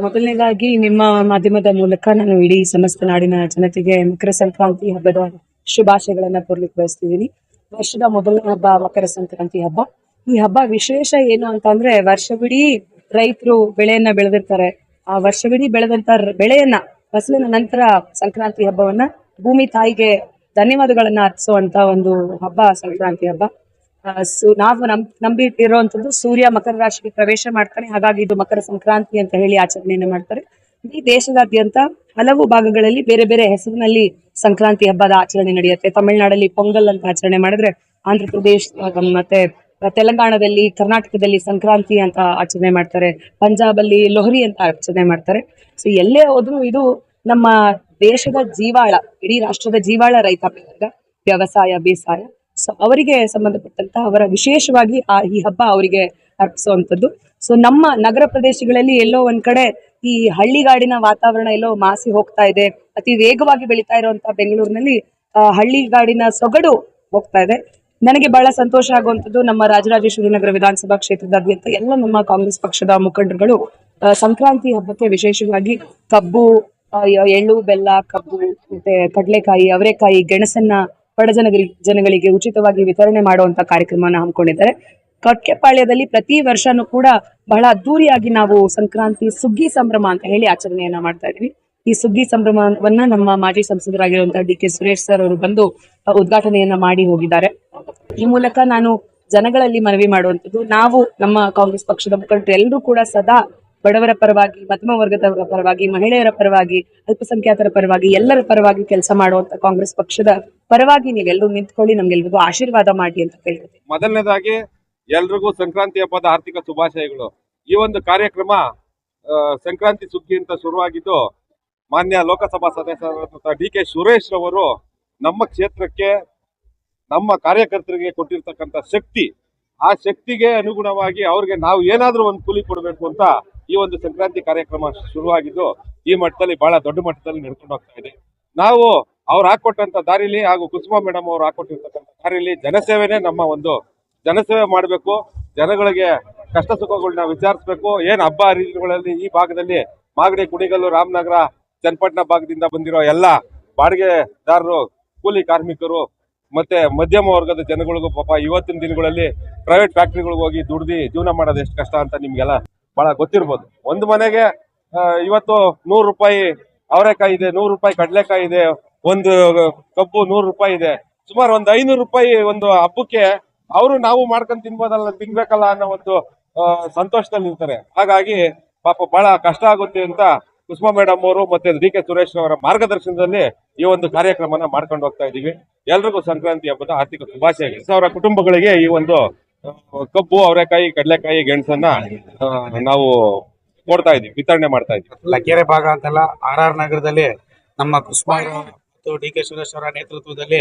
ಮೊದಲನೇದಾಗಿ ನಿಮ್ಮ ಮಾಧ್ಯಮದ ಮೂಲಕ ನಾನು ಇಡೀ ಸಮಸ್ತ ನಾಡಿನ ಜನತೆಗೆ ಮಕರ ಸಂಕ್ರಾಂತಿ ಹಬ್ಬದ ಶುಭಾಶಯಗಳನ್ನ ಕೋರ್ಲಿಕ್ಕೆ ಬಯಸ್ತಿದ್ದೀನಿ. ವರ್ಷದ ಮೊದಲನೇ ಹಬ್ಬ ಮಕರ ಸಂಕ್ರಾಂತಿ ಹಬ್ಬ. ಈ ಹಬ್ಬ ವಿಶೇಷ ಏನು ಅಂತಂದ್ರೆ ವರ್ಷವಿಡೀ ರೈತರು ಬೆಳೆಯನ್ನ ಬೆಳೆದಿರ್ತಾರೆ. ಆ ವರ್ಷವಿಡೀ ಬೆಳೆದಂತ ಬೆಳೆಯನ್ನ ಫಸಲಿನ ನಂತರ ಸಂಕ್ರಾಂತಿ ಹಬ್ಬವನ್ನ ಭೂಮಿ ತಾಯಿಗೆ ಧನ್ಯವಾದಗಳನ್ನ ಅರ್ಪಿಸುವಂತ ಒಂದು ಹಬ್ಬ ಸಂಕ್ರಾಂತಿ ಹಬ್ಬ. ಸು- ನಾವು ನಮ್ ಇರುವಂತದ್ದು ಸೂರ್ಯ ಮಕರ ರಾಶಿಗೆ ಪ್ರವೇಶ ಮಾಡ್ತಾನೆ. ಹಾಗಾಗಿ ಇದು ಮಕರ ಸಂಕ್ರಾಂತಿ ಅಂತ ಹೇಳಿ ಆಚರಣೆಯನ್ನು ಮಾಡ್ತಾರೆ. ಇಡೀ ದೇಶದಾದ್ಯಂತ ಹಲವು ಭಾಗಗಳಲ್ಲಿ ಬೇರೆ ಬೇರೆ ಹೆಸರಿನಲ್ಲಿ ಸಂಕ್ರಾಂತಿ ಹಬ್ಬದ ಆಚರಣೆ ನಡೆಯುತ್ತೆ. ತಮಿಳುನಾಡಲ್ಲಿ ಪೊಂಗಲ್ ಅಂತ ಆಚರಣೆ ಮಾಡಿದ್ರೆ ಆಂಧ್ರ ಪ್ರದೇಶ ಮತ್ತೆ ತೆಲಂಗಾಣದಲ್ಲಿ, ಕರ್ನಾಟಕದಲ್ಲಿ ಸಂಕ್ರಾಂತಿ ಅಂತ ಆಚರಣೆ ಮಾಡ್ತಾರೆ. ಪಂಜಾಬ್ ಅಲ್ಲಿ ಲೋಹರಿ ಅಂತ ಆಚರಣೆ ಮಾಡ್ತಾರೆ. ಸೊ ಎಲ್ಲೇ ಹೋದ್ರು ಇದು ನಮ್ಮ ದೇಶದ ಜೀವಾಳ, ಇಡೀ ರಾಷ್ಟ್ರದ ಜೀವಾಳ ರೈತಾಪಿ ವ್ಯವಸಾಯ, ಬೇಸಾಯ. ಅವರಿಗೆ ಸಂಬಂಧಪಟ್ಟಂತ ಅವರ ವಿಶೇಷವಾಗಿ ಆ ಈ ಹಬ್ಬ ಅವರಿಗೆ ಅರ್ಪಿಸುವಂಥದ್ದು. ಸೊ ನಮ್ಮ ನಗರ ಪ್ರದೇಶಗಳಲ್ಲಿ ಎಲ್ಲೋ ಒಂದ್ ಕಡೆ ಈ ಹಳ್ಳಿಗಾಡಿನ ವಾತಾವರಣ ಎಲ್ಲೋ ಮಾಸಿ ಹೋಗ್ತಾ ಇದೆ, ಅತಿ ವೇಗವಾಗಿ ಬೆಳೀತಾ ಇರುವಂತಹ ಬೆಂಗಳೂರಿನಲ್ಲಿ ಹಳ್ಳಿಗಾಡಿನ ಸೊಗಡು ಹೋಗ್ತಾ ಇದೆ. ನನಗೆ ಬಹಳ ಸಂತೋಷ ಆಗುವಂಥದ್ದು ನಮ್ಮ ರಾಜರಾಜೇಶ್ವರಿ ನಗರ ವಿಧಾನಸಭಾ ಕ್ಷೇತ್ರದಾದ್ಯಂತ ಎಲ್ಲ ನಮ್ಮ ಕಾಂಗ್ರೆಸ್ ಪಕ್ಷದ ಮುಖಂಡರುಗಳು ಸಂಕ್ರಾಂತಿ ಹಬ್ಬಕ್ಕೆ ವಿಶೇಷವಾಗಿ ಕಬ್ಬು ಎಳ್ಳು, ಬೆಲ್ಲ, ಕಬ್ಬು, ಮತ್ತೆ ಕಡಲೆಕಾಯಿ, ಅವರೆಕಾಯಿ, ಗೆಣಸನ್ನ ಬಡ ಜನಗಳಿಗೆ ಉಚಿತವಾಗಿ ವಿತರಣೆ ಮಾಡುವಂತ ಕಾರ್ಯಕ್ರಮವನ್ನು ಹಮ್ಮಿಕೊಂಡಿದ್ದಾರೆ. ಕಟ್ಕೆಪಾಳ್ಯದಲ್ಲಿ ಪ್ರತಿ ವರ್ಷನೂ ಕೂಡ ಬಹಳ ಅದ್ದೂರಿಯಾಗಿ ನಾವು ಸಂಕ್ರಾಂತಿ ಸುಗ್ಗಿ ಸಂಭ್ರಮ ಅಂತ ಹೇಳಿ ಆಚರಣೆಯನ್ನ ಮಾಡ್ತಾ ಇದ್ದೀವಿ. ಈ ಸುಗ್ಗಿ ಸಂಭ್ರಮವನ್ನ ನಮ್ಮ ಮಾಜಿ ಸಂಸದರಾಗಿರುವಂತಹ ಡಿ ಕೆ ಸುರೇಶ್ ಸರ್ ಅವರು ಬಂದು ಉದ್ಘಾಟನೆಯನ್ನ ಮಾಡಿ ಹೋಗಿದ್ದಾರೆ. ಈ ಮೂಲಕ ನಾನು ಜನಗಳಲ್ಲಿ ಮನವಿ ಮಾಡುವಂಥದ್ದು, ನಾವು ನಮ್ಮ ಕಾಂಗ್ರೆಸ್ ಪಕ್ಷದ ಮುಖಂಡರು ಎಲ್ಲರೂ ಕೂಡ ಸದಾ ಬಡವರ ಪರವಾಗಿ, ಮಧ್ಯಮ ವರ್ಗದವರ ಪರವಾಗಿ, ಮಹಿಳೆಯರ ಪರವಾಗಿ, ಅಲ್ಪಸಂಖ್ಯಾತರ ಪರವಾಗಿ, ಎಲ್ಲರ ಪರವಾಗಿ ಕೆಲಸ ಮಾಡುವಂತ ಕಾಂಗ್ರೆಸ್ ಪಕ್ಷದ ಪರವಾಗಿ ನೀವೆಲ್ಲರೂ ನಿಂತ್ಕೊಳ್ಳಿ, ನಮ್ಗೆಲ್ರಿಗೂ ಆಶೀರ್ವಾದ ಮಾಡಿ ಅಂತ ಕೇಳ್ತೀನಿ ಮೊದಲನೇದಾಗಿ ಎಲ್ರಿಗೂ ಸಂಕ್ರಾಂತಿ ಹಬ್ಬದ ಆರ್ಥಿಕ ಶುಭಾಶಯಗಳು. ಈ ಒಂದು ಕಾರ್ಯಕ್ರಮ ಸಂಕ್ರಾಂತಿ ಸುಗ್ಗಿ ಅಂತ ಶುರುವಾಗಿದ್ದು ಮಾನ್ಯ ಲೋಕಸಭಾ ಸದಸ್ಯರಾದಂತಹ ಡಿ ಕೆ ಸುರೇಶ್ ರವರು ನಮ್ಮ ಕ್ಷೇತ್ರಕ್ಕೆ, ನಮ್ಮ ಕಾರ್ಯಕರ್ತರಿಗೆ ಕೊಟ್ಟಿರ್ತಕ್ಕಂಥ ಶಕ್ತಿ, ಆ ಶಕ್ತಿಗೆ ಅನುಗುಣವಾಗಿ ಅವ್ರಿಗೆ ನಾವು ಏನಾದರೂ ಒಂದು ಕೂಲಿ ಕೊಡಬೇಕು ಅಂತ ಈ ಒಂದು ಸಂಕ್ರಾಂತಿ ಕಾರ್ಯಕ್ರಮ ಶುರುವಾಗಿದ್ದು ಈ ಮಟ್ಟದಲ್ಲಿ ಬಹಳ ದೊಡ್ಡ ಮಟ್ಟದಲ್ಲಿ ನಡ್ಕೊಂಡು ಹೋಗ್ತಾ ಇದೆ. ನಾವು ಅವ್ರು ಹಾಕೊಟ್ಟಂತ ದಾರಿಲಿ ಹಾಗೂ ಕುಸುಮಾ ಮೇಡಮ್ ಅವ್ರು ಹಾಕೊಟ್ಟಿರ್ತಕ್ಕಂಥ ದಾರಿಲಿ ಜನಸೇವೆನೇ ನಮ್ಮ ಒಂದು ಜನಸೇವೆ ಮಾಡಬೇಕು. ಜನಗಳಿಗೆ ಕಷ್ಟ ಸುಖಗಳನ್ನ ವಿಚಾರಿಸಬೇಕು. ಏನ್ ಹಬ್ಬ ಹರಿದಿನಗಳಲ್ಲಿ ಈ ಭಾಗದಲ್ಲಿ ಮಾಗಡಿ, ಕುಣಿಗಲ್ಲು, ರಾಮನಗರ, ಚನ್ನಪಟ್ಟಣ ಭಾಗದಿಂದ ಬಂದಿರೋ ಎಲ್ಲ ಬಾಡಿಗೆದಾರರು, ಕೂಲಿ ಕಾರ್ಮಿಕರು ಮತ್ತೆ ಮಧ್ಯಮ ವರ್ಗದ ಜನಗಳಿಗೂ ಪಾಪ ಇವತ್ತಿನ ದಿನಗಳಲ್ಲಿ ಪ್ರೈವೇಟ್ ಫ್ಯಾಕ್ಟ್ರಿಗಳಿಗೆ ಹೋಗಿ ದುಡ್ದು ಜೀವನ ಮಾಡೋದು ಎಷ್ಟು ಕಷ್ಟ ಅಂತ ನಿಮ್ಗೆಲ್ಲ ಬಹಳ ಗೊತ್ತಿರ್ಬೋದು. ಒಂದು ಮನೆಗೆ ಇವತ್ತು ನೂರು ರೂಪಾಯಿ, ಅವರೆಕಾಯಿ ಇದೆ, ನೂರು ರೂಪಾಯಿ ಕಡಲೆಕಾಯಿ ಇದೆ, ಒಂದು ಕಬ್ಬು ನೂರು ರೂಪಾಯಿ ಇದೆ. ಸುಮಾರು ಒಂದು ಐನೂರು ರೂಪಾಯಿ ಒಂದು ಹಬ್ಬಕ್ಕೆ ಅವರು ನಾವು ಮಾಡ್ಕೊಂಡು ತಿನ್ಬೋದಲ್ಲ, ತಿನ್ಬೇಕಲ್ಲ ಅನ್ನೋ ಒಂದು ಸಂತೋಷದಲ್ಲಿ ಇರ್ತಾರೆ ಹಾಗಾಗಿ ಪಾಪ ಬಹಳ ಕಷ್ಟ ಆಗುತ್ತೆ ಅಂತ ಕುಸುಮಾ ಮೇಡಮ್ ಅವರು ಮತ್ತೆ ಡಿ ಕೆ ಸುರೇಶ್ ಅವರ ಮಾರ್ಗದರ್ಶನದಲ್ಲಿ ಈ ಒಂದು ಕಾರ್ಯಕ್ರಮನ ಮಾಡ್ಕೊಂಡು ಹೋಗ್ತಾ ಇದೀವಿ ಎಲ್ರಿಗೂ ಸಂಕ್ರಾಂತಿ ಹಬ್ಬದ ಆರ್ಥಿಕ ಶುಭಾಶಯ ಸಾವಿರ ಕುಟುಂಬಗಳಿಗೆ ಈ ಒಂದು ಕಬ್ಬು, ಅವರೆಕಾಯಿ, ಕಡಲೆಕಾಯಿ, ಗೆಣಸನ್ನ ನಾವು ಕೊಡ್ತಾ ಇದೀವಿ ವಿತರಣೆ ಮಾಡ್ತಾ ಇದೀವಿ ಲಕ್ಕೇರೆ ಭಾಗ ಅಂತಲ್ಲ, ಆರ್ ಆರ್ ನಗರದಲ್ಲಿ ನಮ್ಮ ಕುಸುಮಾ ಮತ್ತು ಡಿ ಕೆ ಸುರೇಶ್ ಅವರ ನೇತೃತ್ವದಲ್ಲಿ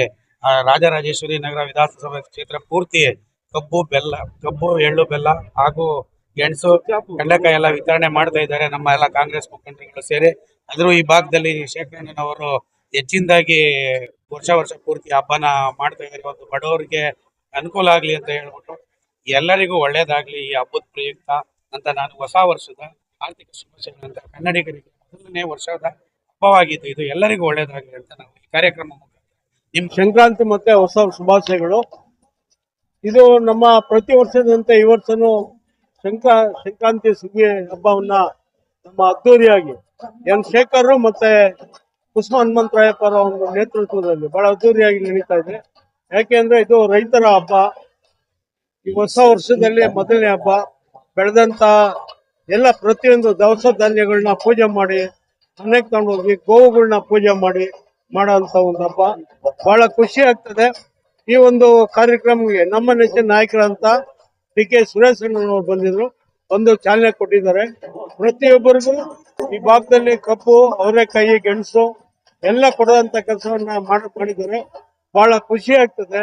ರಾಜರಾಜೇಶ್ವರಿ ನಗರ ವಿಧಾನಸಭಾ ಕ್ಷೇತ್ರ ಪೂರ್ತಿ ಕಬ್ಬು, ಬೆಲ್ಲ, ಕಬ್ಬು, ಎಳ್ಳು, ಬೆಲ್ಲ ಹಾಗೂ ಗೆಣಸು, ಕಡಲೆಕಾಯಿ ಎಲ್ಲ ವಿತರಣೆ ಮಾಡ್ತಾ ಇದ್ದಾರೆ, ನಮ್ಮ ಎಲ್ಲ ಕಾಂಗ್ರೆಸ್ ಮುಖಂಡರುಗಳು ಸೇರಿ. ಆದರೂ ಈ ಭಾಗದಲ್ಲಿ ಶೇಖರಣ್ಣನವರು ಹೆಚ್ಚಿನದಾಗಿ ವರ್ಷ ವರ್ಷ ಪೂರ್ತಿ ಹಬ್ಬನ ಮಾಡ್ತಾ ಇದ್ದಾರೆ. ಒಂದು ಬಡವರಿಗೆ ಅನುಕೂಲ ಆಗ್ಲಿ ಅಂತ ಹೇಳ್ಬಿಟ್ಟು ಎಲ್ಲರಿಗೂ ಒಳ್ಳೆಯದಾಗಲಿ ಈ ಹಬ್ಬದ ಪ್ರಯುಕ್ತ ಅಂತ ನಾನು ಹೊಸ ವರ್ಷದ ಆರ್ಥಿಕ ಶುಭಾಶಯಗಳಂತ ಕನ್ನಡಿಗರಿಗೆ ಮೊದಲನೇ ವರ್ಷದ ಹಬ್ಬವಾಗಿದ್ದು ಇದು ಎಲ್ಲರಿಗೂ ಒಳ್ಳೆಯದಾಗಲಿ ಅಂತ ನಾವು ಈ ಕಾರ್ಯಕ್ರಮ ನಿಮ್ ಸಂಕ್ರಾಂತಿ ಮತ್ತೆ ಹೊಸ ಶುಭಾಶಯಗಳು. ಇದು ನಮ್ಮ ಪ್ರತಿ ವರ್ಷದಂತೆ ಈ ವರ್ಷನೂ ಸಂಕ್ರಾ ಸಂಕ್ರಾಂತಿ ಸುಗ್ಗಿ ಹಬ್ಬವನ್ನ ನಮ್ಮ ಅದ್ದೂರಿಯಾಗಿ ಎನ್ ಶೇಖರ್ ಮತ್ತೆ ಕುಸುಮ ಹನುಮಂತರಾಯಪ್ಪ ಅವರ ಒಂದು ನೇತೃತ್ವದಲ್ಲಿ ಬಹಳ ಅದ್ದೂರಿಯಾಗಿ ನಡೀತಾ ಇದೆ. ಯಾಕೆಂದ್ರೆ ಇದು ರೈತರ ಹಬ್ಬ. ಈ ಹೊಸ ವರ್ಷದಲ್ಲಿ ಮೊದಲನೇ ಹಬ್ಬ. ಬೆಳೆದಂತ ಎಲ್ಲ ಪ್ರತಿಯೊಂದು ದವಸ ಧಾನ್ಯಗಳನ್ನ ಪೂಜೆ ಮಾಡಿ, ಮನೆಗೆ ತಗೊಂಡೋಗಿ ಗೋವುಗಳನ್ನ ಪೂಜೆ ಮಾಡಿ, ಮಾಡುವಂತ ಒಂದು ಹಬ್ಬ. ಬಹಳ ಖುಷಿ ಆಗ್ತದೆ. ಈ ಒಂದು ಕಾರ್ಯಕ್ರಮಕ್ಕೆ ನಮ್ಮ ನೆಚ್ಚಿನ ನಾಯಕರಂತ ಡಿ ಕೆ ಸುರೇಶ್ ಅವರು ಬಂದಿದ್ರು. ಒಂದು ಚಾಲನೆ ಕೊಟ್ಟಿದ್ದಾರೆ. ಪ್ರತಿಯೊಬ್ಬರಿಗೂ ಈ ಭಾಗದಲ್ಲಿ ಕಬ್ಬು ಅವರೆಕಾಯಿ, ಗೆಣಸು ಎಲ್ಲ ಕೊಡುವಂತ ಕೆಲಸವನ್ನ ಮಾಡಿ, ಮಾಡಿದ್ದಾರೆ. ಬಹಳ ಖುಷಿ ಆಗ್ತದೆ.